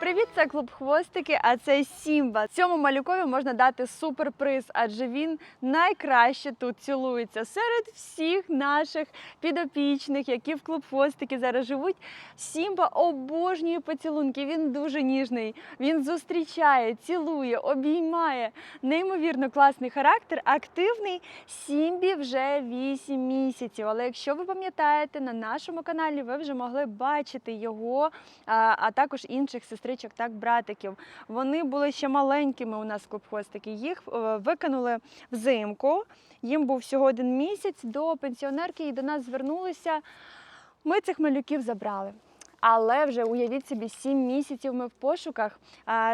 Привіт, це клуб хвостики, а це Сімба. Цьому малюкові можна дати суперприз, адже він найкраще тут цілується серед всіх наших підопічних, які в клуб хвостики зараз живуть. Сімба обожнює поцілунки. Він дуже ніжний. Він зустрічає, цілує, обіймає. Неймовірно класний характер, активний. Сімбі вже 8 місяців. Але якщо ви пам'ятаєте, на нашому каналі ви вже могли бачити його, а, також інших сестричок, так братиків. Вони були ще маленькими у нас клуб хвостики. Їх е, викинули взимку. Їм був всього один місяць до пенсіонерки і до нас звернулися. Ми цих малюків забрали. Але вже уявіть собі, сім місяців ми в пошуках.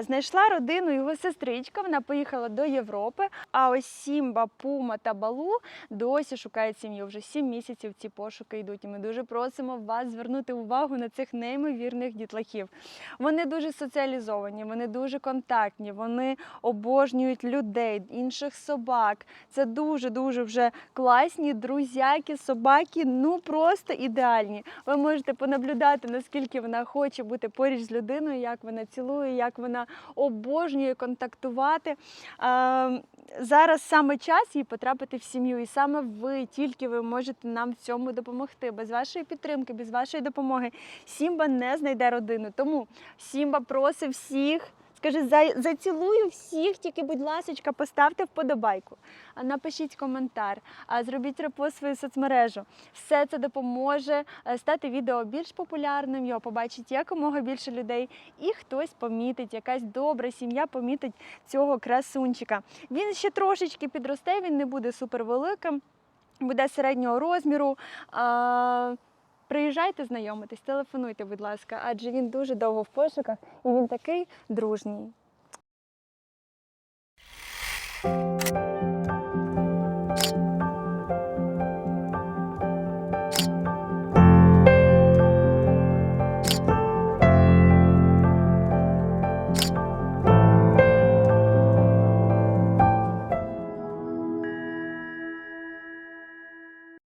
Знайшла родину його сестричка. Вона поїхала до Європи. А ось Сімба, Пума та Балу досі шукають сім'ю. Вже сім місяців ці пошуки йдуть. І ми дуже просимо вас звернути увагу на цих неймовірних дітлахів. Вони дуже соціалізовані, вони дуже контактні, вони обожнюють людей, інших собак. Це дуже дуже вже класні друзяки, собаки. Ну просто ідеальні. Ви можете понаблюдати, наскільки вона хоче бути поруч з людиною, як вона цілує, як вона обожнює контактувати. Зараз саме час їй потрапити в сім'ю, і саме ви, тільки ви можете нам в цьому допомогти. Без вашої підтримки, без вашої допомоги Сімба не знайде родину. Тому Сімба просить всіх. «За- зацілую всіх, тільки, будь ласка, поставте вподобайку, напишіть коментар, зробіть репост свою соцмережу. Все це допоможе е, стати відео більш популярним, його побачить якомога більше людей, і хтось помітить, якась добра сім'я помітить цього красунчика. Він ще трошечки підросте, він не буде супервеликим, буде середнього розміру. А, Приїжджайте знайомитись, телефонуйте, будь ласка, адже він дуже довго в пошуках і він такий дружній.